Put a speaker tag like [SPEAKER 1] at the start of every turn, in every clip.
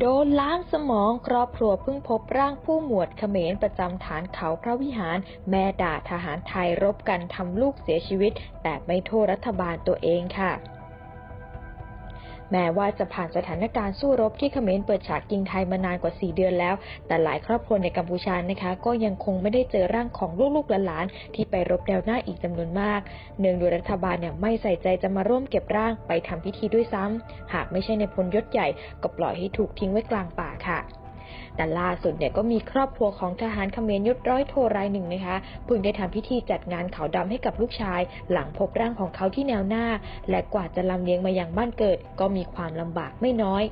[SPEAKER 1] โดนล้างสมองครอบครัวเพิ่งพบร่างผู้หมวดเขมรประจำฐานเขาพระวิหาร แม่ด่าทหารไทยรบกันทำลูกเสียชีวิต แต่ไม่โทษรัฐบาลตัวเองค่ะ แม้ว่าจะผ่านสถานการณ์สู้รบที่เขมรเปิดฉากยิงไทยมานานกว่า 4 เดือนแล้ว แต่หลายครอบครัวในกัมพูชานะคะ ก็ยังคงไม่ได้เจอร่างของลูกๆหลานๆที่ไปรบแนวหน้าอีกจำนวนมาก เนื่องด้วยรัฐบาลเนี่ยไม่ใส่ใจจะมาร่วมเก็บร่างไปทำพิธีด้วยซ้ำหากไม่ใช่ในพลยศใหญ่ก็ปล่อยให้ถูกทิ้งไว้กลางป่าค่ะ แต่ล่าสุดเนี่ยก็มีครอบครัวของทหารเขมรยศร้อยโทรายหนึ่งนะคะเพิ่งได้ทำพิธีจัดงานขาวดำให้กับลูกชาย หลังพบร่างของเขาที่แนวหน้า และกว่าจะลำเลียงมาอย่างบ้านเกิด ก็มีความลำบากไม่น้อย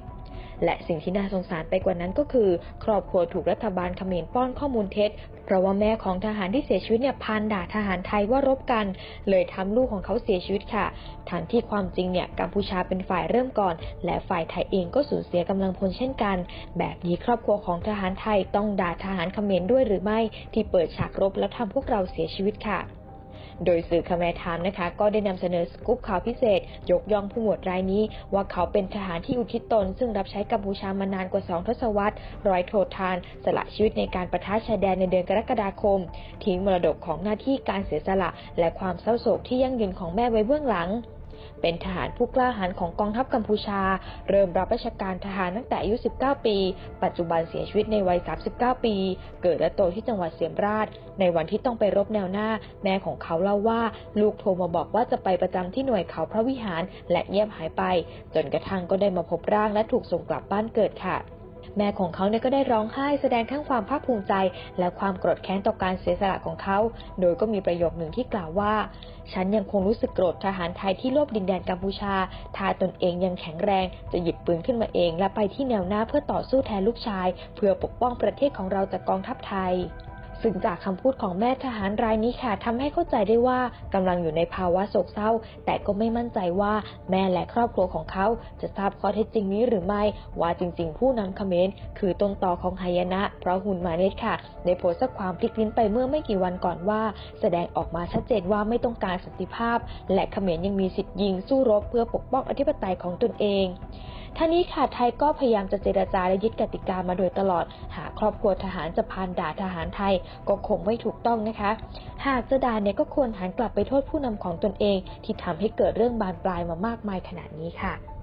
[SPEAKER 1] และสิ่งที่น่าสงสารไปกว่านั้นก็คือ ครอบครัวถูกรัฐบาลเขมรป้อนข้อมูลเท็จ เพราะว่าแม่ของทหารที่เสียชีวิตเนี่ยพานด่าทหารไทยว่ารบกัน เลยทำลูกของเขาเสียชีวิตค่ะทั้งที่ความจริงเนี่ยกัมพูชาเป็นฝ่ายเริ่มก่อน และฝ่ายไทยเองก็สูญเสียกำลังพลเช่นกัน แบบนี้ครอบครัวของทหารไทยต้องด่าทหารเขมรด้วยหรือไม่ ที่เปิดฉากรบแล้วทำพวกเราเสียชีวิตค่ะ โดยสื่อคาแมทามนะคะ ก็ได้นำเสนอสกู๊ปข่าวพิเศษ ยกย่องผู้หมวดรายนี้ ว่าเขาเป็นทหารที่อุทิศตน ซึ่งรับใช้กัมพูชามานานกว่าสองทศวรรษ ร้อยโททาน สละชีวิตในการประทะชายแดนในเดือนกรกฎาคม ทิ้งมรดกของหน้าที่การเสียสละ และความเศร้าโศกที่ยั่งยืนของแม่ไว้เบื้องหลัง เป็นทหารผู้กล้าหาญของกองทัพกัมพูชา เริ่มรับราชการทหารตั้งแต่อายุ 19 ปี ปัจจุบันเสียชีวิตในวัย 39 ปี เกิดและโตที่จังหวัดเสียมราช ในวันที่ต้องไปรบแนวหน้า แม่ของเขาเล่าว่า ลูกโทรมาบอกว่าจะไปประจำที่หน่วยเขาพระวิหาร และเงียบหายไป จนกระทั่งก็ได้มาพบร่างและถูกส่งกลับบ้านเกิดค่ะ แม่ของเขาเนี่ยก็ได้ร้องไห้แสดงทั้งความภาคภูมิใจ และความโกรธแค้นต่อการเสียสละของเขา โดยก็มีประโยคหนึ่งที่กล่าวว่า ฉันยังคงรู้สึกโกรธทหารไทยที่รบดินแดนกัมพูชาถ้าตนเองยังแข็งแรง จะหยิบปืนขึ้นมาเอง และไปที่แนวหน้าเพื่อต่อสู้แทนลูกชาย เพื่อปกป้องประเทศของเราจากกองทัพไทย ซึ่งจากคำพูดของแม่ทหารรายนี้ค่ะทำให้เข้าใจได้ว่ากำลังอยู่ในภาวะโศกเศร้า แต่ก็ไม่มั่นใจว่าแม่และครอบครัวของเขา จะทราบข้อเท็จจริงนี้หรือไม่ ว่าจริง ๆ ผู้นำเขมรคือต้นต่อของหายนะ เพราะหุ่นมาเนตค่ะได้โพสต์ความพลิกลิ้นไปเมื่อไม่กี่วันก่อนว่า แสดงออกมาชัดเจนว่าไม่ต้องการสันติภาพ และเขมรยังมีสิทธิ์ยิงสู้รบเพื่อปกป้องอธิปไตยของตนเอง ท่านี้ค่ะไทยก็พยายามจะเจรจาและยึดกติกามาโดยตลอด หากครอบครัวทหารจะพานด่าทหารไทยก็คงไม่ถูกต้องนะคะ หากจะด่าเนี่ยก็ควรหันกลับไปโทษผู้นำของตนเอง ที่ทำให้เกิดเรื่องบานปลายมามากมายขนาดนี้ค่ะ